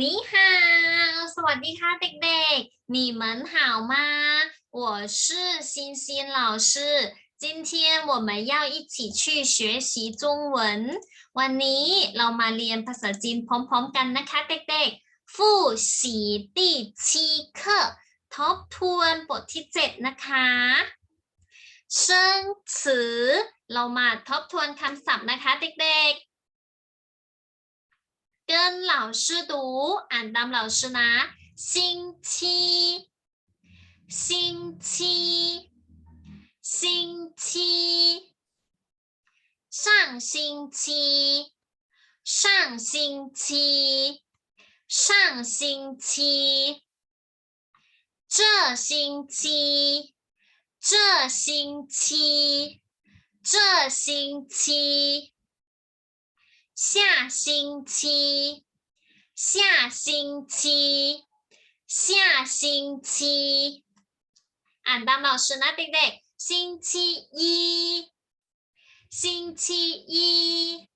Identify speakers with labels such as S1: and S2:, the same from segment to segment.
S1: 你好，สวัสดีค่ะเด็กๆ你们好吗我是欣欣老师今天我们要一起去学习中文วันนี้เรามาเรียนภาษาจีนพร้อมๆกันนะคะเด็กๆ复习第七课ทบทวนบทที่เจ็ดนะคะ生词เรามาทบทวนคำศัพท์นะคะเด็กๆ 跟老师读 and i'm 老师拿星期星期星期。上星期上星期上星期。这星期这星期这星期。下星期，下星期，下星期。俺爸老师那对对，星期一，星期一，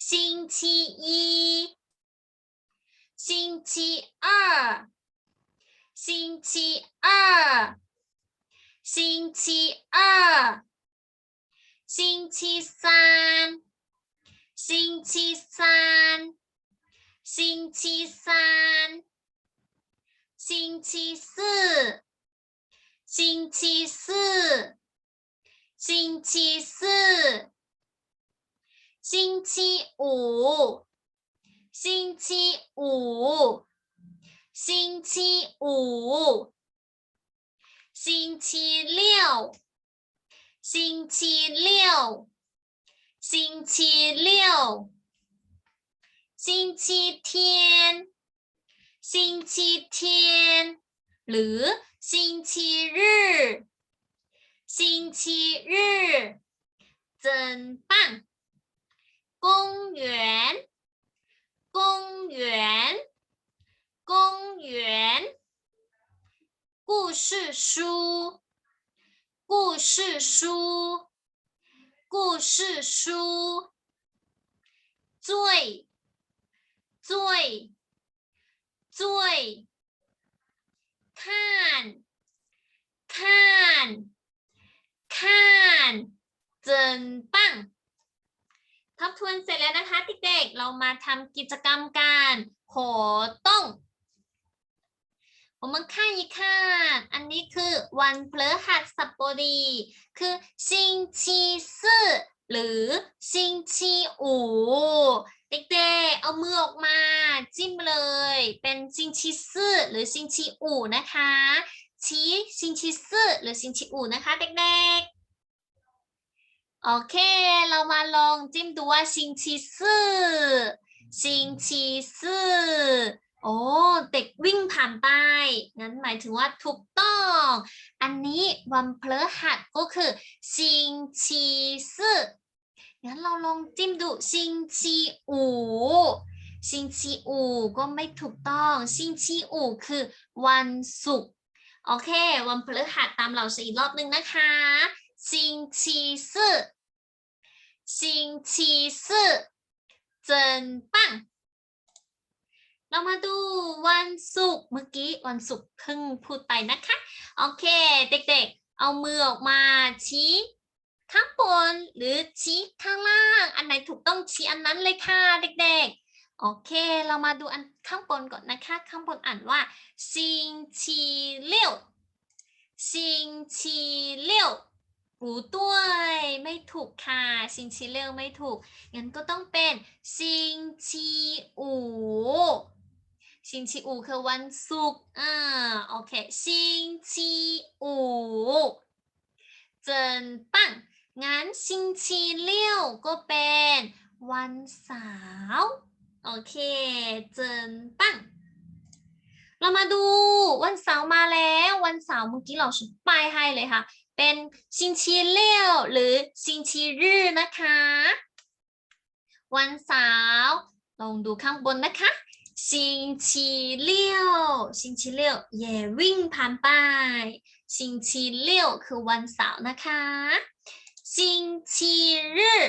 S1: 星期一，星期二，星期二，星期二，星期三。星期三。星期三。星期四。星期四。星期四星期五。星期五。星期五。星期六。星期六。星期六星期天星期天หรือ星期日星期日真棒公园公园公园故事书故事书 故事书最最最看看看真棒ทบทวนเสร็จแล้วนะคะเด็กๆ เรามาทำกิจกรรมการโหต้อง 我们看一看อันนี้คือวันพฤหัสบดี คือ星期四หรือ星期五เด็กๆ เอามือออกมา จิ้มเลย เป็น星期四หรือ星期五นะคะ ชี้星期四หรือ星期五นะคะเด็กๆ โอเค เรามาลองจิ้มดูว่า星期四星期四 โอ้เด็กวิ่งผ่านไปงั้นหมายถึงว่าถูกต้อง อันนี้วันพฤหัสก็คือชิงชีสึงั้นเราลองจิ้มดูชิงชีอูชิงชีอูก็ไม่ถูกต้องชิงชีอูคือวันศุกร์โอเค วันพฤหัสตามเราสีกรอบหนึ่งนะคะชิงชีสึชิงชีสึเจนปัง เรามาดูวันศุกร์เมื่อกี้วันศุกร์เพิ่งพูดไปนะคะ โอเค เด็กๆ เอามือออกมาชี้ข้างบนหรือชี้ข้างล่าง อันไหนถูกต้องชี้อันนั้นเลยค่ะเด็กๆ โอเค เรามาดูอันข้างบนก่อนนะคะ ข้างบนอ่านว่าซิงชีเลี้ยวซิงชีเลี้ยว不对ไม่ถูกค่ะซิงชีเลี้ยวไม่ถูกงั้นก็ต้องเป็นซิงชีอู่ ชิงชีอูคือวันศุกร์อ่าโอเคชิงชีอูเจนปังงั้นชิงชีเลี้ยวก็เป็นวันเสาร์โอเคเจนปังเรามาดูวันเสาร์มาแล้ว วันเสาร์เมื่อกี้เราชุดป้ายให้เลยค่ะ เป็นชิงชีเลี้ยวหรือชิงชีรื่อนะคะ วันเสาร์ลองดูข้างบนนะคะ ชิงชีเลี้ยวชิงชีเลี้ยวเย่วิ่งผ่านไป ชิงชีเลี้ยวคือวันเสาร์นะคะชิงชีรื่อ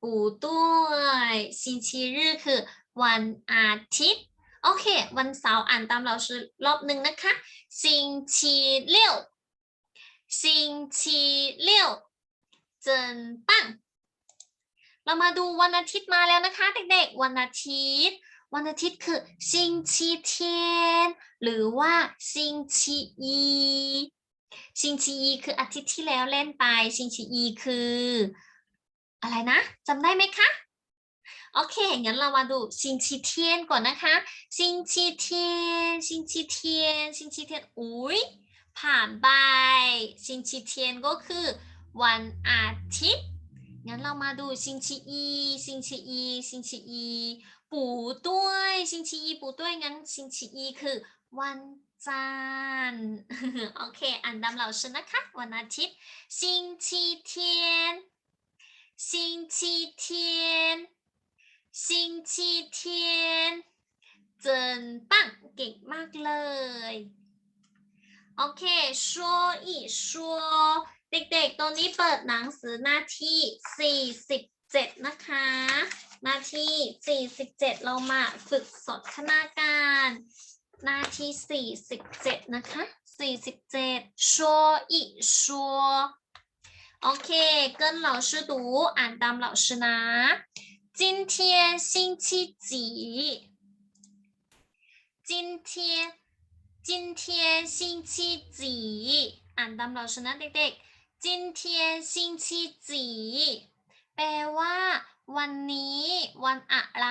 S1: 不对星期日คือวันอาทิตย์ โอเค วันเสาร์อ่านตามเราชื่อรอบหนึ่งนะคะ星期六星期六真棒เรามาดูวันอาทิตย์มาแล้วนะคะ เด็กๆ วันอาทิตย์ วันอาทิตย์คือซิงชีเทียนหรือว่าซิงชีอีซิงชีอีคืออาทิตย์ที่แล้วเล่นไปซิงชีอีคือ อะไรนะจำได้ไหมคะโอเค งั้นเรามาดูซิงชีเทียนก่อนนะคะซิงชีเทียนซิงชีเทียนซิงชีเทียนอุ้ยผ่านไปซิงชีเทียนก็คือวันอาทิตย์ งั้นเรามาดูซิงชีอีซิงชีอีซิงชีอี 不对星期一不对งั้น星期一คือ วันจันทร์ โอเค อ่านตามเราชนะคะ วันอาทิตย์星期天星期天星期天真棒เก่งมากเลย โอเค说一说เด็กๆ ตอนนี้เปิดหนังสือหน้าที่ 47 นะคะ ห น้าที่ 47 เรามาฝึกสนทนาการ หน้าที่ 47 นะคะ 47说一说โอเค跟老师读อ่านตาม老师นะ今天星期几今天今天星期几อ่านตามเราชนะเด็กๆ今天星期几แปลว่า วันนี้ วันอะไร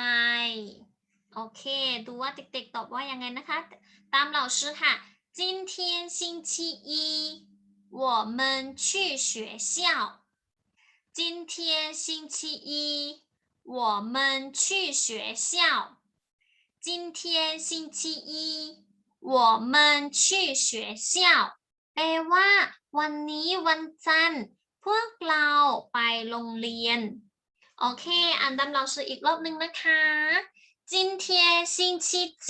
S1: โอเค ดูว่าเด็กๆตอบว่ายังไงนะคะ ตามเราชื่อค่ะ今天星期一我们去学校今天星期一我们去学校今天星期一我们去学校แปลว่า วันนี้วันจันทร์ พวกเราไปโรงเรียน โอเค อ่านตามเราชื่ออีกรอบหนึ่งนะคะ今天星期几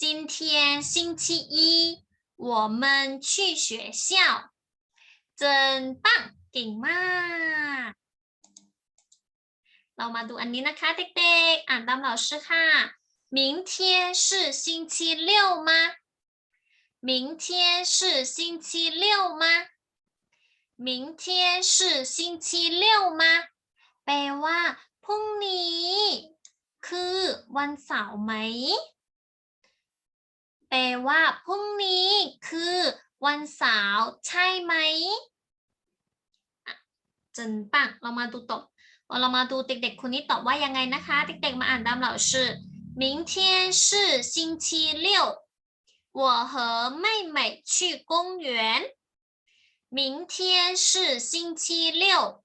S1: 今天星期一我们去学校真棒เก่งมาก เรามาดูอันนี้นะคะเด็กๆ อ่านตามเราชื่อค่ะ明天是星期六吗？明天是星期六吗？明天是星期六吗？ แปลว่าพรุ่งนี้ คือวันเสาร์ไหม แปลว่าพรุ่งนี้ คือ วันเสาร์ใช่ไหมอ่ะจนปังเรามาดูตอบเรามาดูเด็กๆ คนนี้ตอบว่ายังไงนะคะ เด็กๆ มาอ่านตามเราชื่อ明天是星期六，我和妹妹去公园。明天是星期六，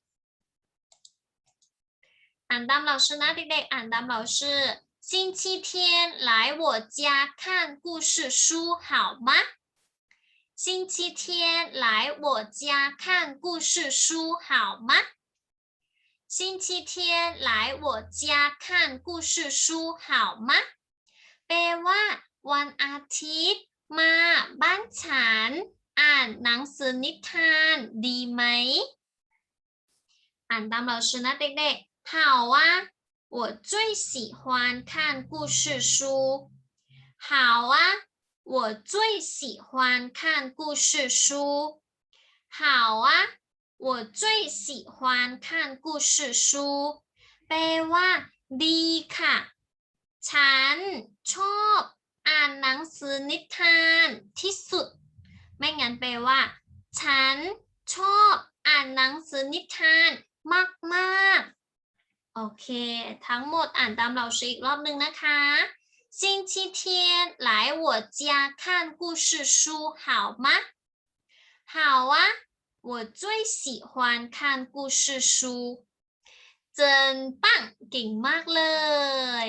S1: อ่านตามเราชื่อนะเด็กๆอ่านตามเราชื่อ星期天来我家看故事书好吗？星期天来我家看故事书好吗？星期天来我家看故事书好吗？แปลว่า วันอาทิตย์ มาบ้านฉัน อ่านหนังสือนิทาน ดีไหม อ่านตามเราชนะเด็กๆ 好啊我最喜欢看故事书好啊我最喜欢看故事书好啊我最喜欢看故事书แปลว่า ดีค่ะฉันชอบอ่านหนังสือนิทานที่สุด ไม่งั้นแปลว่า ฉันชอบอ่านหนังสือนิทานมากๆ โอเค ทั้งหมดอ่านตามเราชื่ออีกรอบหนึ่งนะคะ星期天来我家看故事书好吗？好啊，我最喜欢看故事书，真棒，เก่งมากเลย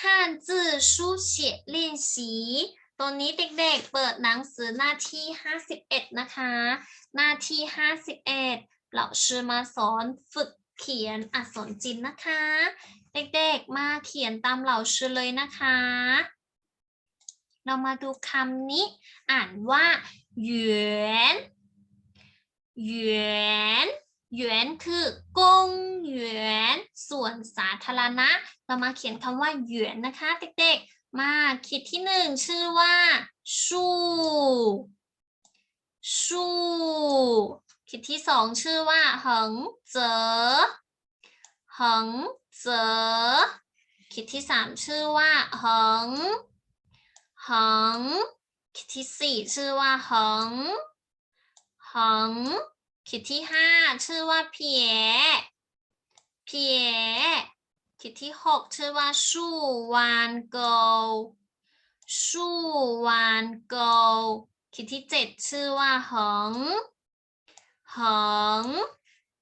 S1: 汉字书写练习ตัวนี้เด็กๆ เปิดหนังสือหน้าที่ 51 นะคะ หน้าที่ 51 เราชื่อมาสอนฝึกเขียนอักษรจีนนะคะ เด็กๆมาเขียนตามเหล่าชื่อเลยนะคะ เรามาดูคำนี้ อ่านว่าหยวนหยวนหยวนคือกงหยวนส่วนสาธารณะ เรามาเขียนคำว่าหยวนนะคะ เด็กๆ มาขีดที่หนึ่งชื่อว่า ชู ชู ขีดที่สองชื่อว่าเหิงเจอเหิงเจอขีดที่สามชื่อว่าเหิงเหิงขีดที่สี่ชื่อว่าเหิงเหิงขีดที่ห้าชื่อว่าเพียเพียขีดที่หกชื่อว่าชูวานโกชูวานโกขีดที่เจ็ดชื่อว่าเหิง หง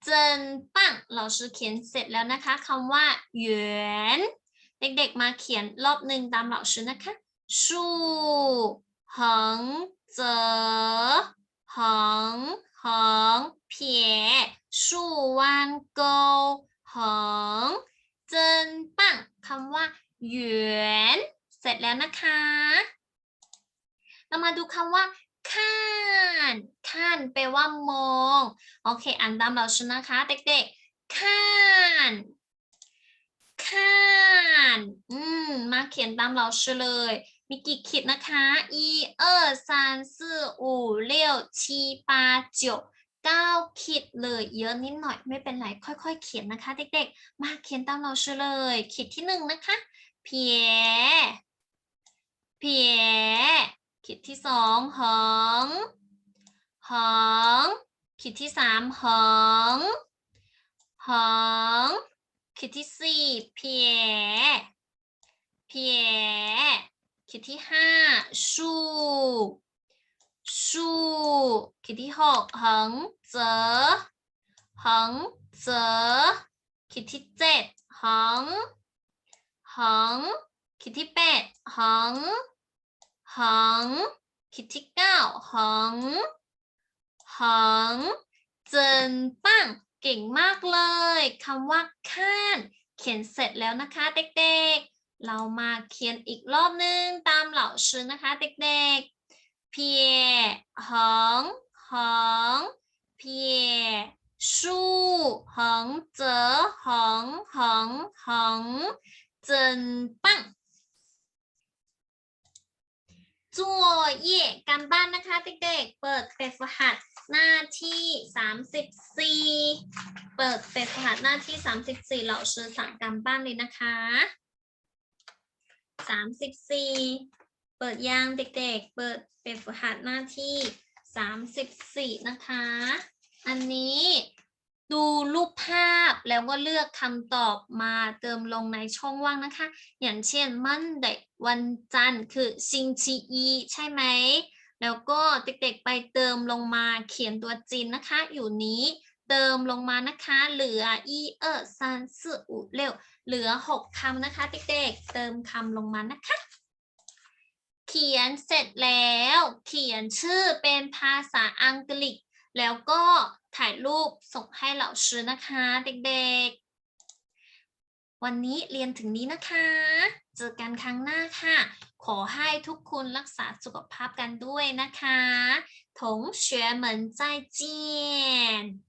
S1: เจินปังเราชื่อเขียนเสร็จแล้วนะคะคำว่าหยวนเด็กๆมาเขียนรอบหนึ่งตามเหล่าชื่อนะคะชูหงเจอหงหงเพียชูวานโกหงเจินปังคำว่าหยวนเสร็จแล้วนะคะ เรามาดูคำว่าข้า นข้านแปลว่ามอง โอเค อ่านตามเราชนะคะ เด็กๆข้านข้านอืม มาเขียนตามเราเลย มีกี่ขีดนะคะอีเออสามสี่ห้าหกเจ็ดแปดเก้าเก้ขีดเลยเยอะนิดหน่อยไม่เป็นไร ค่อยๆ เขียนนะคะ เด็กๆ มาเขียนตามเราเลยขีดที่หนึ่งนะคะเพียเพียขีดที่สองหอง หงขีดที่สามหงหงขีดที่สี่เพียเพียขีดที่ห้าชูชูขีดที่หกหงเจอหงเจอขีดที่เจ็ดหงหงขีดที่แปดหงหงขีดที่เก้าหงห งเจินปังเก่งมากเลยคำว่าข้าน เขียนเสร็จแล้วนะคะเด็กๆ เรามาเขียนอีกรอบนึงตามเหล่าชื่อนะคะเด็กๆเพียหงหงเพียชูหงเจอหงหงหงเจินปัง จั่วเย่การบ้านนะคะเด็กๆ เปิดแบบฝึกหัดหน้าที่ 34 เปิดแบบฝึกหัดหน้าที่ 34เหล่าชื่อสั่งการบ้านเลยนะคะ 34 เปิดยางเด็กๆ เปิดแบบฝึกหัดหน้าที่ 34 นะคะ อันนี้ดูรูปภาพแล้วก็เลือกคำตอบมาเติมลงในช่องว่างนะคะ อย่างเช่น Monday วันจันทร์คือซิงชีอีใช่ไหม แล้วก็เด็กๆไปเติมลงมาเขียนตัวจีนนะคะ อยู่นี้เติมลงมานะคะ เหลืออีเออซันสื่ออุเร็วเหลือ6คำนะคะเด็กๆเติมคำลงมานะคะ เขียนเสร็จแล้ว เขียนชื่อเป็นภาษาอังกฤษ แล้วก็ถ่ายรูปส่งให้เหล่าชื่อนะคะ เด็กๆ วันนี้เรียนถึงนี้นะคะ เจอกันครั้งหน้าค่ะ ขอให้ทุกคุณรักษาสุขภาพกันด้วยนะคะ同学们再见